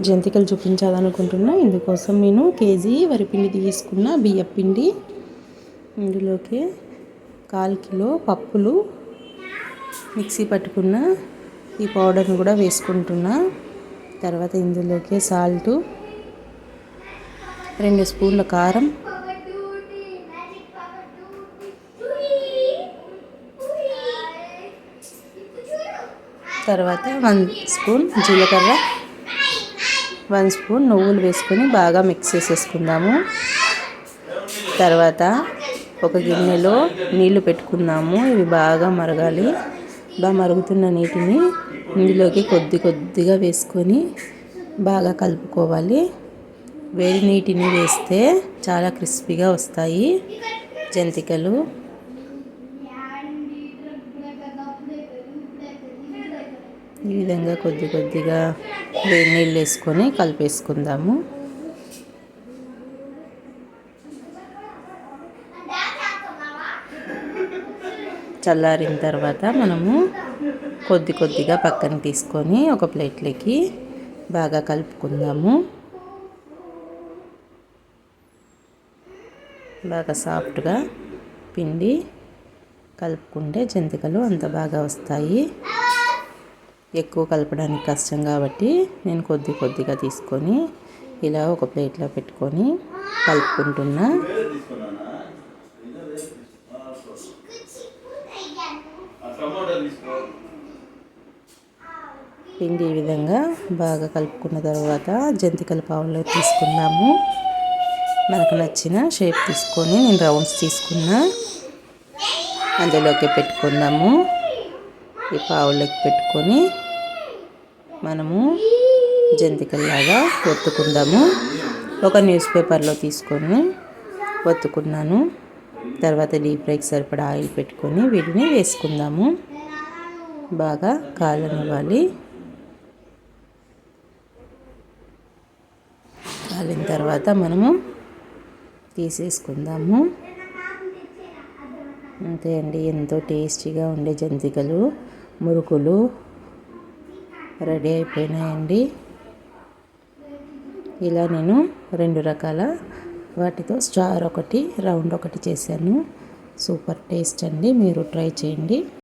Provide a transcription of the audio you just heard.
జంతికలు చూపించాలనుకుంటున్నా. ఇందుకోసం నేను కేజీ వరిపిండి తీసుకున్న బియ్యం పిండి. ఇందులోకి కాల్ కిలో పప్పులు మిక్సీ పట్టుకున్న ఈ పౌడర్ని కూడా వేసుకుంటున్నా. తర్వాత ఇందులోకి సాల్టు రెండు స్పూన్ల కారం. తర్వాత వన్ స్పూన్ జీలకర్ర. వన్ స్పూన్ నువ్వులు వేసుకొని బాగా మిక్స్ చేసేసుకుందాము. తర్వాత ఒక గిన్నెలో నీళ్ళు పెట్టుకుందాము. ఇవి బాగా మరగాలి. బాగా మరుగుతున్న నీటిని ఇందులోకి కొద్ది కొద్దిగా వేసుకొని బాగా కలుపుకోవాలి. వేడి నీటిని వేస్తే చాలా క్రిస్పీగా వస్తాయి జంతికలు. ఈ విధంగా కొద్ది కొద్దిగా వేడి నీళ్ళు వేసుకొని కలిపేసుకుందాము. చల్లారిన తర్వాత మనము కొద్ది కొద్దిగా పక్కన తీసుకొని ఒక ప్లేట్లోకి బాగా కలుపుకుందాము. బాగా సాఫ్ట్గా పిండి కలుపుకుంటే జంతికలు అంత బాగా వస్తాయి. ఎక్కువ కలపడానికి కష్టం కాబట్టి నేను కొద్ది కొద్దిగా తీసుకొని ఇలా ఒక ప్లేట్లో పెట్టుకొని కలుపుకుంటున్నా. పిండి ఈ విధంగా బాగా కలుపుకున్న తర్వాత జంతికల పావులో తీసుకున్నాము. మనకు నచ్చిన షేప్ తీసుకొని నేను రౌండ్స్ తీసుకున్నా. అందులోకి పెట్టుకుందాము ఈ పావులకి పెట్టుకొని మనము జంతికల్లాగా ఒత్తుకుందాము. ఒక న్యూస్ పేపర్లో తీసుకొని ఒత్తుకున్నాను. తర్వాత డీప్ ఫ్రైకి సరిపడా ఆయిల్ పెట్టుకొని వీటిని వేసుకుందాము. బాగా కాలనివ్వాలి. కాలిన తర్వాత మనము తీసేసుకుందాము. అంతే అండి ఎంతో టేస్టీగా ఉండే జంతికలు. మురుకులు రెడీ అయిపోయినాయండి. ఇలా నేను రెండు రకాల వాటితో స్టార్ ఒకటి రౌండ్ ఒకటి చేశాను. సూపర్ టేస్ట్ అండి మీరు ట్రై చేయండి.